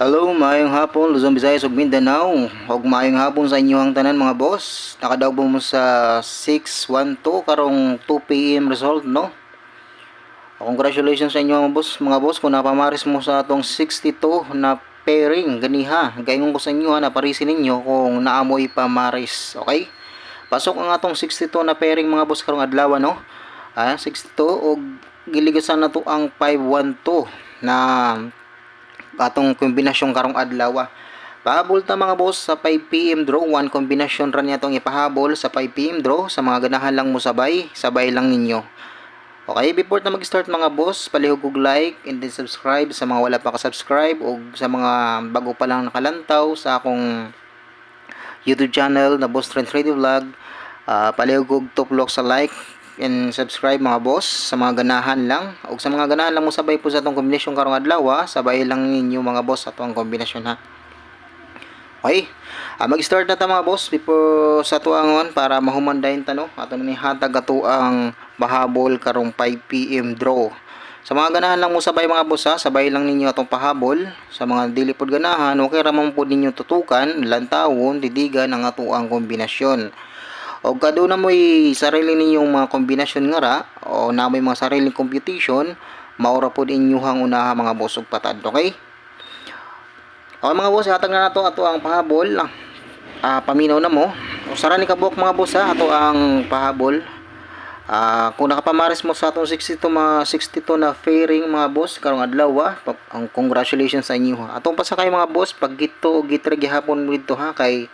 Hello, maayong hapon, Luzon, Visayas, ug Mindanao. Ug maayong hapon sa inyong tanan mga boss. Nakadaog mo sa 612 karong 2 PM result, no? Congratulations sa inyo mga boss, mga boss kung napamaris mo sa atong 62 na pairing ganiha. Gayon ko sa inyo ha, naparisin ninyo kung naamoy pamaris, okay? Pasok ang atong 62 na pairing mga boss karong adlaw no. Ah, 62 ug giligasan na to ang 512 na atong kombinasyon karong adlaw. Pahabol ta mga boss sa 5 PM draw, one kombinasyon ra niya tong ipahabol sa 5 PM draw sa mga ganahan lang mo sabay, sabay lang ninyo. Okay, before na mag-start mga boss, palihog og like and then subscribe sa mga wala pa ka-subscribe o sa mga bago pa lang nakalantaw sa akong YouTube channel na Boss Trend Trading Vlog. Uh, palihog og tuplok sa like and subscribe mga boss sa mga ganahan lang. O sa mga ganahan lang mo sabay po sa atong kombinasyon karong adlaw ha. sabay lang ninyo mga boss sa atong kombinasyon ha? Okay. Ah, mag-start na ta mga boss before sa tuangon para mahumandahin ta no ato ni hatag ato ang bahabol karong 5pm draw. Sa mga ganahan lang mo sabay mga boss ha, sabay lang ninyo atong pahabol. Sa mga dili pod ganahan okay ra man pod ninyo tutukan lantawon didigan ang ato ang kombinasyon o kado na mo'y sarili ninyong mga kombinasyon nga ra o na may mga sariling computation maura po inyuhang unaha mga boss ug patad okay? Okay mga boss hatag na nato ato ang pahabol. Ah, paminaw na mo. O sara ni kabuk mga boss ha ato ang pahabol. Ah, kung nakapamaris mo sa atong 62 mga 62 na fairing mga boss karong adlaw ha, ang congratulations sa inyo ha. Atong pasakay mga boss pag gito gitre gihapon mo dito ha kay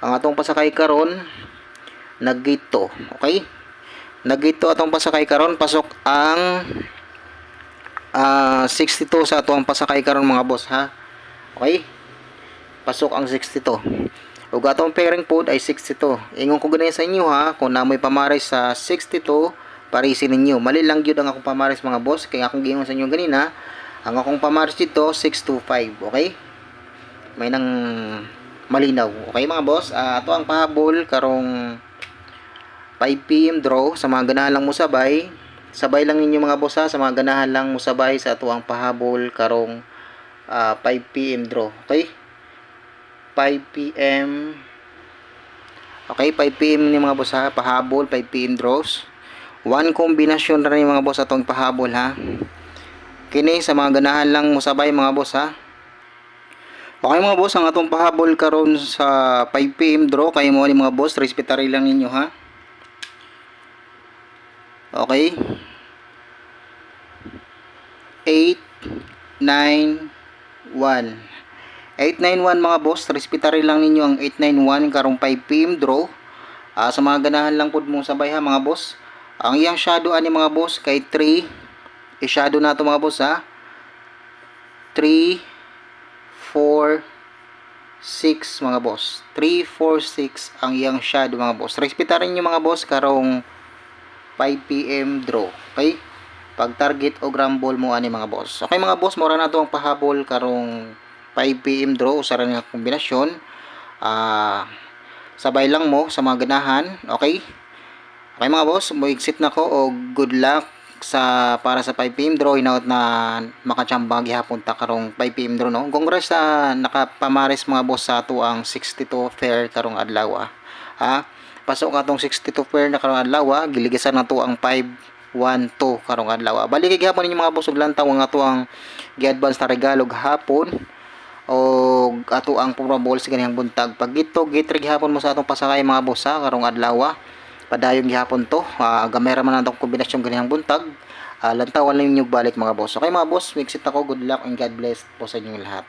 ang atong pasakay karon naggito okay? Naggito atong pasakay karon. Pasok ang ah 62 sa atong pasakay karon mga boss ha? Okay? Pasok ang 62 ug atong pairing pod ay 62 ingon ko ganyan sa inyo ha? Kung namoy pamaris sa 62 parisin ninyo. Mali lang gyud ang akong pamaris mga boss. Kay akong giingon sa inyo ganina ang akong pamaris dito 625 okay? May nang malinaw. Okay mga boss? Ah, ato ang pahabol karong 5pm draw. Sa mga ganahan lang mo sabay. Sabay lang ninyo mga boss sa mga ganahan lang mo sabay sa ato ang pahabol karong ah, 5pm draw. Okay? 5pm okay 5pm ni mga boss ha? Pahabol 5pm draws. One kombinasyon na rin mga boss atong pahabol ha? Kini sa mga ganahan lang mo sabay mga boss ha? Okay mga boss, ang atong pahabol karon sa 5pm draw. Kay mo ni mga boss, respetary lang ninyo ha. Okay. 891 891 mga boss, respetary lang ninyo ang 891 karong 5pm draw. Ah, sa mga ganahan lang pud mo sabay ha mga boss. Ang iyang shadow ani mga boss kay 3. I-shadow nato mga boss ha. 3 4 6 mga boss. 3 4 6 ang iyang shadow mga boss. Respetarin niyo mga boss karong 5 PM draw. Okay? Pag target o grumble mo ani mga boss. Okay mga boss, mura na to ang pahabol karong 5 PM draw usa ra nga kombinasyon. Ah sabay lang mo sa mga ganahan, okay? Okay mga boss, mo exit na ko o good luck sa para sa 5 PM draw hinaut na makachamba gihapon ta karong 5 PM draw no. Congrats sa nakapamaris mga boss sa ato ang 62 fair karong adlaw. ah. Ha? Pasok ka tong 62 fair na karong adlaw, ah. giligisan na to ang 512 karong adlaw. ah. Balik gihapon ninyo mga boss ug lantaw ang ato ang gi-advance na regalo hapon o ato ang probable sa ganihang buntag pag ito gitre gihapon mo sa atong pasakay mga boss ha karong adlaw ah. padayon gihapon to uh, gamay ra man atong kombinasyon ganihang buntag uh, lantawan lang ninyo balik mga boss okay mga boss exit ako good luck and God bless po sa inyong lahat